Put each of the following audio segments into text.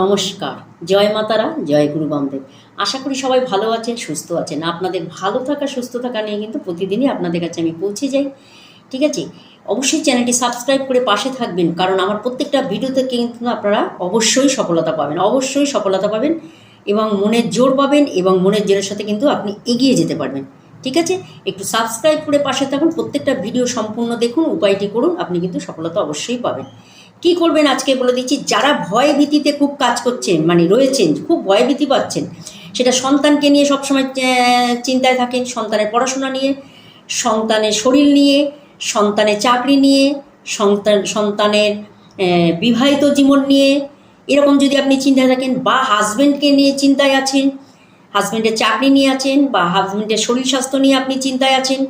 নমস্কার। জয় মাতারা, জয় গুরু বামদেব। আশা করি সবাই ভালো আছেন, সুস্থ আছেন। আপনাদের ভালো থাকা, সুস্থ থাকা নিয়ে কিন্তু প্রতিদিনই আপনাদের কাছে আমি পৌঁছে যাই। ঠিক আছে? অবশ্যই চ্যানেলটি সাবস্ক্রাইব করে পাশে থাকবেন, কারণ আমার প্রত্যেকটা ভিডিওতে কিন্তু আপনারা অবশ্যই সফলতা পাবেন, অবশ্যই সফলতা পাবেন এবং মনের জোর পাবেন এবং মনের জোরের সাথে কিন্তু আপনি এগিয়ে যেতে পারবেন। ঠিক আছে? একটু সাবস্ক্রাইব করে পাশে থাকুন, প্রত্যেকটা ভিডিও সম্পূর্ণ দেখুন, উপায়টি করুন, আপনি কিন্তু সফলতা অবশ্যই পাবেন। কি করবেন আজকে বলে দিচ্ছি, যারা ভয় ভীতিতে খুব কাজ করছেন মানে রয়েছেন, খুব ভয় ভীতি পাচ্ছেন, সেটা সন্তানকে নিয়ে সবসময় চিন্তায় থাকেন, সন্তানের পড়াশোনা নিয়ে, সন্তানের শরীর নিয়ে, সন্তানের চাকরি নিয়ে, সন্তান, সন্তানের বিবাহিত জীবন নিয়ে, এরকম যদি আপনি চিন্তায় থাকেন, বা হাজব্যান্ডকে নিয়ে চিন্তায় আছেন হাজব্যান্ডের চাকরি নিয়ে আছেন, বা হাজব্যান্ডের শরীর স্বাস্থ্য নিয়ে আপনি চিন্তায় আছেন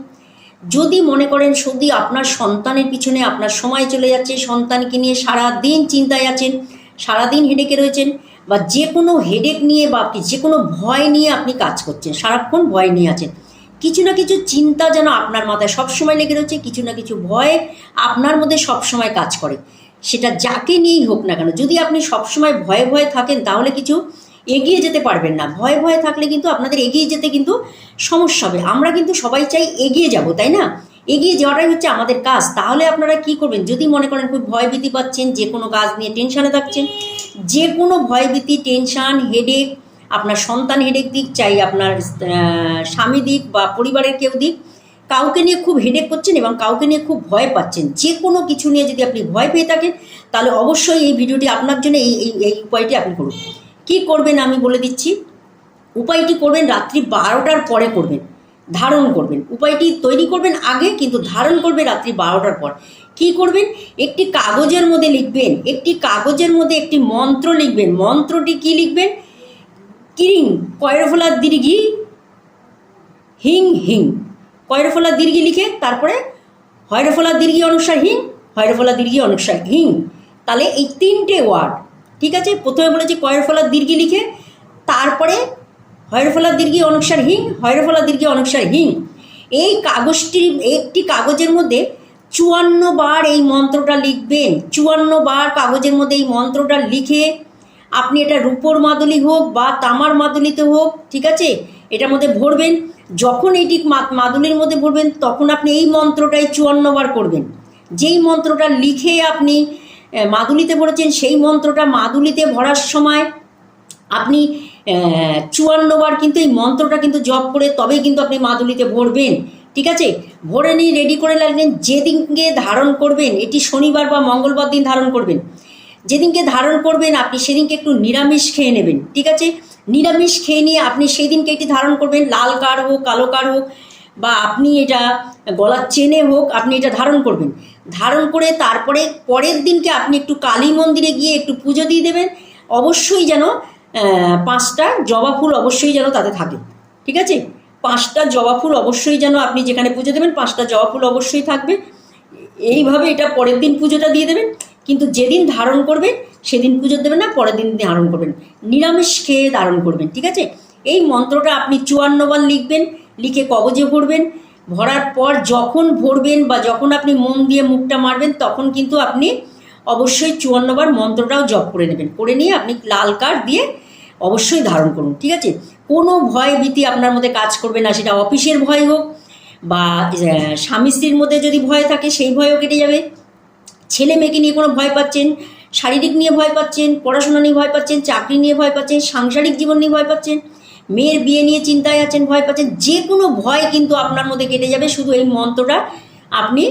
যদি মনে করেন যদি আপনার সন্তানের পিছনে আপনার সময় চলে যাচ্ছে, সন্তানকে নিয়ে সারা দিন চিন্তায় আছেন, সারাদিন হেডেকে রয়েছেন, বা যে কোনো হেডেক নিয়ে বা আপনি যে কোনো ভয় নিয়ে আপনি কাজ করছেন, সারাক্ষণ ভয় নিয়ে আছেন, কিছু না কিছু চিন্তা যেন আপনার মাথায় সবসময় লেগে রয়েছে, কিছু না কিছু ভয় আপনার মধ্যে সবসময় কাজ করে। সেটা যাকে নিয়েই হোক না কেন, যদি আপনি সবসময় ভয়ে ভয়ে থাকেন, তাহলে কিছু এগিয়ে যেতে পারবেন না। ভয় ভয় থাকলে কিন্তু আপনাদের এগিয়ে যেতে কিন্তু সমস্যা হবে। আমরা কিন্তু সবাই চাই এগিয়ে যাব, তাই না? এগিয়ে যাওয়াটাই হচ্ছে আমাদের কাজ। তাহলে আপনারা কি করবেন? যদি মনে করেন খুব ভয় ভীতি পাচ্ছেন, যে কোনো কাজ নিয়ে টেনশানে থাকছেন, যে কোনো ভয় ভীতি টেনশান, হেডেক, আপনার সন্তান হেডেক দিক, চাই আপনার স্বামী দিক বা পরিবারের কেউ দিক, কাউকে নিয়ে খুব হেডেক করছেন এবং কাউকে নিয়ে খুব ভয় পাচ্ছেন, যে কোনো কিছু নিয়ে যদি আপনি ভয় পেয়ে থাকেন, তাহলে অবশ্যই এই ভিডিওটি আপনার জন্য এই এই উপায়টি আপনি করুন। কি করবেন আমি বলে দিচ্ছি। উপায়টি করবেন, রাত্রি বারোটার পরে করবেন। ধারণ করবেন। উপায়টি তৈরি করবেন আগে, কিন্তু ধারণ করবে রাত্রি বারোটার পর। কি করবেন? একটি কাগজের মধ্যে লিখবেন, একটি কাগজের মধ্যে একটি মন্ত্র লিখবেন। মন্ত্রটি কি লিখবেন? কিরিং, কয়রফলা দীর্ঘি, হিং হিং। কয়রফলা দীর্ঘি লিখে, তারপরে হয়রফলা দীর্ঘি অনুসার হিং, হয়রফলা দীর্ঘি অনুসার হিং। তাহলে এই তিনটে ওয়ার্ড ঠিক আছে? প্রথমে বলেছি কয়রফলা দীর্ঘি লিখে, তারপরে হয়রফলা দীর্ঘি অনুসার হিং হয়রফলা দীর্ঘি অনুসার হিং। এই কাগজটি, একটি কাগজের মধ্যে চুয়ান্ন বার এই মন্ত্রটা লিখবেন। চুয়ান্ন বার কাগজের মধ্যে এই মন্ত্রটা লিখে আপনি এটা রূপোর মাদুলি হোক বা তামার মাদুলিতে হোক, ঠিক আছে? এটার মধ্যে ভরবেন। যখন এটি মাদুলির মধ্যে ভরবেন, তখন আপনি এই মন্ত্রটাই চুয়ান্ন বার করবেন। যেই মন্ত্রটা লিখে আপনি মাদুলিতে ভরেছেন সেই মন্ত্রটা মাদুলিতে ভরার সময় আপনি চুয়ান্ন বার কিন্তু এই মন্ত্রটা কিন্তু জপ করে তবেই কিন্তু আপনি মাদুলিতে ভরবেন, ঠিক আছে? ভরে নিয়ে রেডি করে লাগবেন যেদিনকে ধারণ করবেন, এটি শনিবার বা মঙ্গলবার দিন ধারণ করবেন, যেদিনকে ধারণ করবেন আপনি সেদিনকে একটু নিরামিষ খেয়ে নেবেন, ঠিক আছে? নিরামিষ খেয়ে নিয়ে আপনি সেই দিনকে এটি ধারণ করবেন, লাল কার হোক, কালো কার হোক বা আপনি এটা গলার চেনে হোক, আপনি এটা ধারণ করবেন। ধারণ করে তারপরে পরের দিনকে আপনি একটু কালী মন্দিরে গিয়ে একটু পুজো দিয়ে দেবেন। অবশ্যই যেন পাঁচটা জবা ফুল অবশ্যই যেন তাতে থাকে। ঠিক আছে? পাঁচটা জবা ফুল অবশ্যই যেন আপনি যেখানে পুজো দেবেন, পাঁচটা জবা ফুল অবশ্যই থাকবে। এইভাবে এটা পরের দিন পুজোটা দিয়ে দেবেন। কিন্তু যেদিন ধারণ করবেন, সেদিন পুজো দেবেন না, পরের দিন ধারণ করবেন। নিরামিষ খেয়ে ধারণ করবেন। ঠিক আছে? এই মন্ত্রটা আপনি চুয়ান্নবার লিখবেন। লিখে কবজে ভরবেন ভরার পর যখন ভরবেন বা যখন আপনি মন দিয়ে মুখটা মারবেন, তখন কিন্তু আপনি অবশ্যই চুয়ান্নবার মন্ত্রটাও জপ করে নেবেন। করে নিয়ে আপনি লাল কার্ড দিয়ে অবশ্যই ধারণ করুন, ঠিক আছে? কোনো ভয় ভীতি আপনার মধ্যে কাজ করবে না, সেটা অফিসের ভয় হোক বা স্বামী স্ত্রীর মধ্যে যদি ভয় থাকে, সেই ভয়ও কেটে যাবে। ছেলে মেয়েকে নিয়ে কোনো ভয় পাচ্ছেন, শারীরিক নিয়ে ভয় পাচ্ছেন, পড়াশোনা নিয়ে ভয় পাচ্ছেন, চাকরি নিয়ে ভয় পাচ্ছেন, সাংসারিক জীবন নিয়ে ভয় পাচ্ছেন মেয়ের বিয়ে নিয়ে চিন্তায় আছেন, ভয় পাচ্ছেন, যে কোনো ভয় কিন্তু আপনার মধ্যে কেটে যাবে। শুধু এই মন্ত্রটা আপনি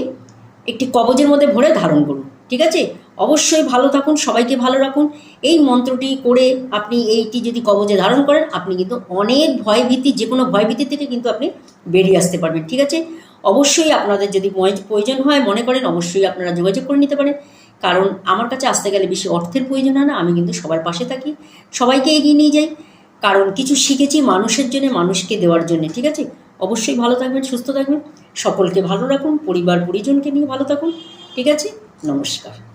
একটি কবজের মধ্যে ভরে ধারণ করুন, ঠিক আছে? অবশ্যই ভালো থাকুন, সবাইকে ভালো রাখুন। এই মন্ত্রটি করে আপনি এইটি যদি কবজে ধারণ করেন, আপনি কিন্তু অনেক ভয়ভীতি, যে কোনো ভয়ভীতি থেকে কিন্তু আপনি বেরিয়ে আসতে পারবেন, ঠিক আছে? অবশ্যই আপনাদের যদি প্রয়োজন হয়, মনে করেন, অবশ্যই আপনারা যোগাযোগ করে নিতে পারেন। কারণ আমার কাছে আসতে গেলে বেশি অর্থের প্রয়োজন হয় না, আমি কিন্তু সবার পাশে থাকি। সবাইকে এগিয়ে নিয়ে যাই। কারণ কিছু শিখেছি মানুষের জন্য, মানুষকে দেওয়ার জন্য, ঠিক আছে? অবশ্যই ভালো থাকবেন, সুস্থ থাকবেন। সকলকে ভালো রাখুন, পরিবার, পরিজনকে নিয়ে ভালো থাকুন, ঠিক আছে? নমস্কার।